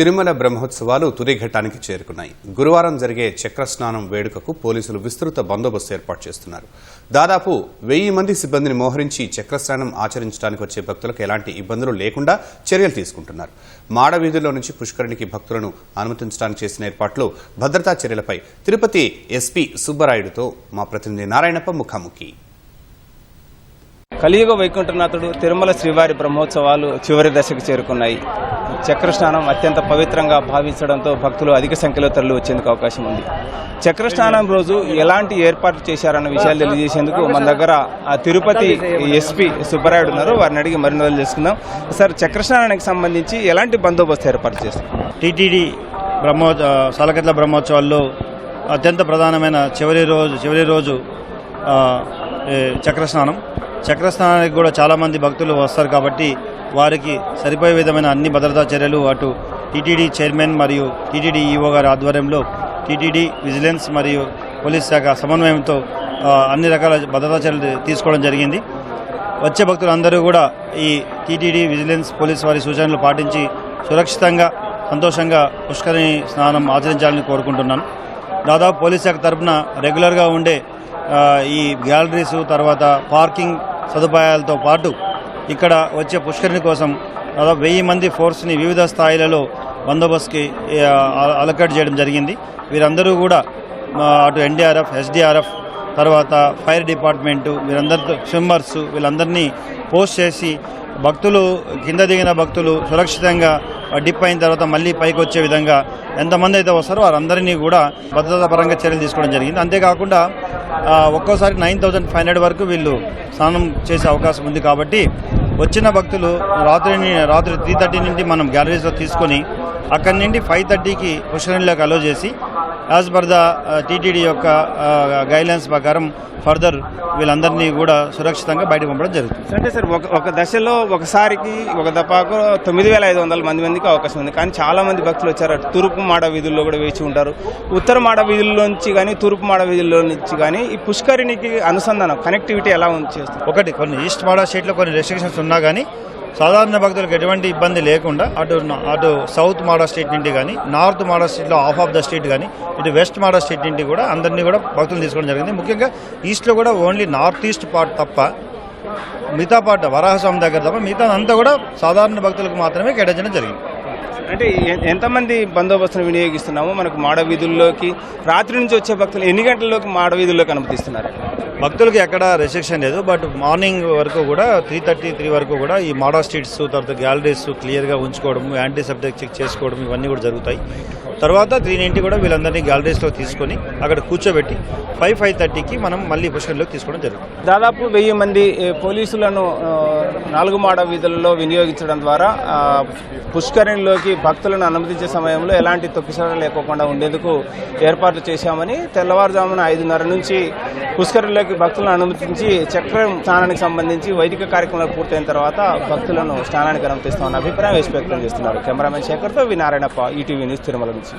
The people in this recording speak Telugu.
తిరుమల బ్రహ్మోత్సవాలు తుదిఘట్టానికి చేరుకున్నాయి. గురువారం జరిగే చక్ర స్నానం వేడుకకు పోలీసులు విస్తృత బందోబస్తు ఏర్పాటు చేస్తున్నారు. దాదాపు వెయ్యి మంది సిబ్బందిని మోహరించి చక్ర స్నానం ఆచరించడానికి వచ్చే భక్తులకు ఎలాంటి ఇబ్బందులు లేకుండా చర్యలు తీసుకుంటున్నారు. మాడవీధుల్లో నుంచి పుష్కరిణికి భక్తులను అనుమతించడానికి చేసిన ఏర్పాట్లు భద్రతా చర్యలపై తిరుపతి ఎస్పీ సుబ్బరాయుడుతో మా ప్రతినిధి నారాయణప్ప ముఖాముఖి. కలియుగ వైకుంఠనాథుడు తిరుమల శ్రీవారి బ్రహ్మోత్సవాలు చివరి దశకు చేరుకున్నాయి. చక్రస్నానం అత్యంత పవిత్రంగా భావించడంతో భక్తులు అధిక సంఖ్యలో తరలి వచ్చేందుకు అవకాశం ఉంది. చక్రస్నానం రోజు ఎలాంటి ఏర్పాట్లు చేశారన్న విషయాలు తెలియజేసేందుకు మన దగ్గర ఆ తిరుపతి ఎస్పీ సుబ్బరాయుడు ఉన్నారు. వారిని అడిగి మరిన్ని రోజులు తెలుసుకుందాం. సార్ చక్రస్నానానికి సంబంధించి ఎలాంటి బందోబస్తు ఏర్పాటు చేస్తారు టీటీడీ బ్రహ్మో సాలకట్ల బ్రహ్మోత్సవాల్లో అత్యంత ప్రధానమైన చివరి రోజు చివరి రోజు చక్రస్నానం. చక్రస్నానానికి కూడా చాలామంది భక్తులు వస్తారు కాబట్టి వారికి సరిపోయే విధమైన అన్ని భద్రతా చర్యలు అటు టీటీడీ చైర్మన్ మరియు టీటీడీ ఈఓ గారి ఆధ్వర్యంలో టీటీడీ విజిలెన్స్ మరియు పోలీస్ శాఖ సమన్వయంతో అన్ని రకాల భద్రతా చర్యలు తీసుకోవడం జరిగింది. వచ్చే భక్తులందరూ కూడా ఈ టీటీడీ విజిలెన్స్ పోలీస్ వారి సూచనలు పాటించి సురక్షితంగా సంతోషంగా పుష్కరిణి స్నానం ఆచరించాలని కోరుకుంటున్నాను. దాదాపు పోలీస్ శాఖ తరఫున రెగ్యులర్గా ఉండే ఈ గ్యాలరీస్ తర్వాత పార్కింగ్ సదుపాయాలతో పాటు ఇక్కడ వచ్చే పుష్కరిణి కోసం దాదాపు వెయ్యి మంది ఫోర్స్ని వివిధ స్థాయిలలో బందోబస్తుకి అలకట్ చేయడం జరిగింది. వీరందరూ కూడా అటు ఎన్డీఆర్ఎఫ్ ఎస్డీఆర్ఎఫ్ తర్వాత ఫైర్ డిపార్ట్మెంటు వీరందరితో స్విమ్మర్స్ వీళ్ళందరినీ పోస్ట్ చేసి భక్తులు కింద దిగిన భక్తులు సురక్షితంగా డిప్ అయిన తర్వాత మళ్ళీ పైకి వచ్చే విధంగా ఎంతమంది అయితే వస్తారో వారందరినీ కూడా భద్రతా పరంగా చర్యలు తీసుకోవడం జరిగింది. అంతేకాకుండా ఒక్కోసారి నైన్ థౌజండ్ ఫైవ్ హండ్రెడ్ వరకు వీళ్ళు స్నానం చేసే అవకాశం ఉంది కాబట్టి వచ్చిన భక్తులు రాత్రిని రాత్రి త్రీ థర్టీ నుండి మనం గ్యాలరీస్లో తీసుకొని అక్కడి నుండి ఫైవ్ థర్టీకి పుష్కరిణిలోకి అలో చేసి యాజ్ పర్ ద టీటీడీ యొక్క గైడ్లైన్స్ ప్రకారం ఫర్దర్ వీళ్ళందరినీ కూడా సురక్షితంగా బయటకు పంపడం జరుగుతుంది. అంటే సార్ ఒక ఒక దశలో ఒకసారికి ఒక దపాకు తొమ్మిది వేల ఐదు వందల మంది మందికి అవకాశం ఉంది. కానీ చాలా మంది భక్తులు వచ్చారు. అటు తూర్పు మాడ వీధుల్లో కూడా వేచి ఉంటారు. ఉత్తర మాడ వీధుల్లో నుంచి కానీ తూర్పు మాడ వీధుల్లో నుంచి కానీ ఈ పుష్కరిణికి అనుసంధానం కనెక్టివిటీ ఎలా ఉంది ఒకటి కొన్ని ఈస్ట్ మాడా స్టేట్లో కొన్ని రెస్ట్రిక్షన్స్ ఉన్నా కానీ సాధారణ భక్తులకు ఎటువంటి ఇబ్బంది లేకుండా అటు అటు సౌత్ మాడా స్ట్రీట్ నుండి కానీ నార్త్ మాడా స్ట్రీట్లో హాఫ్ ఆఫ్ ద స్ట్రీట్ కానీ ఇటు వెస్ట్ మాడా స్ట్రీట్ నుండి కూడా అందరినీ కూడా భక్తులు తీసుకోవడం జరిగింది. ముఖ్యంగా ఈస్ట్లో కూడా ఓన్లీ నార్త్ ఈస్ట్ పార్ట్ తప్ప మిగతా పార్ట్ వరాహస్వామి దగ్గర తప్ప మిగతా అంతా కూడా సాధారణ భక్తులకు మాత్రమే కేటాయించడం జరిగింది. అంటే ఎంతమంది బందోబస్తును వినియోగిస్తున్నాము మనకు మాడ వీధుల్లోకి రాత్రి నుంచి వచ్చే భక్తులు ఎన్ని గంటల్లోకి మాడ వీధుల్లోకి అనుమతిస్తున్నారు? భక్తులకి ఎక్కడ రెస్ట్రిక్షన్ లేదు బట్ మార్నింగ్ వరకు కూడా త్రీ థర్టీ త్రీ వరకు కూడా ఈ మాడా స్ట్రీట్స్ తర్వాత గ్యాలరీస్ క్లియర్గా ఉంచుకోవడం యాంటీసెప్టిక్ చెక్ చేసుకోవడం ఇవన్నీ కూడా జరుగుతాయి. తర్వాత త్రీ నైంటీ కూడా వీళ్ళందరినీ గ్యాలరీస్లో తీసుకొని అక్కడ కూర్చోబెట్టి ఫైవ్ ఫైవ్ థర్టీకి మనం మళ్ళీ పుష్కరంలోకి తీసుకోవడం జరుగుతుంది. దాదాపు వెయ్యి మంది పోలీసులను నాలుగు మాడ వీధులలో వినియోగించడం ద్వారా పుష్కరిణిలోకి భక్తులను అనుమతించే సమయంలో ఎలాంటి తొక్కిసలాట లేకోకుండా ఉండేందుకు ఏర్పాట్లు చేశామని తెల్లవారుజామున ఐదున్నర నుంచి పుష్కరిణిలోకి భక్తులను అనుమతించి చక్రం స్నానానికి సంబంధించి వైదిక కార్యక్రమాలు పూర్తయిన తర్వాత భక్తులను స్నానానికి అనుమతిస్తామన్న అభిప్రాయం వ్యక్తం చేస్తున్నారు. Cameraman శేఖర్తో V Narayanappa ETV news Tirumala నుంచి.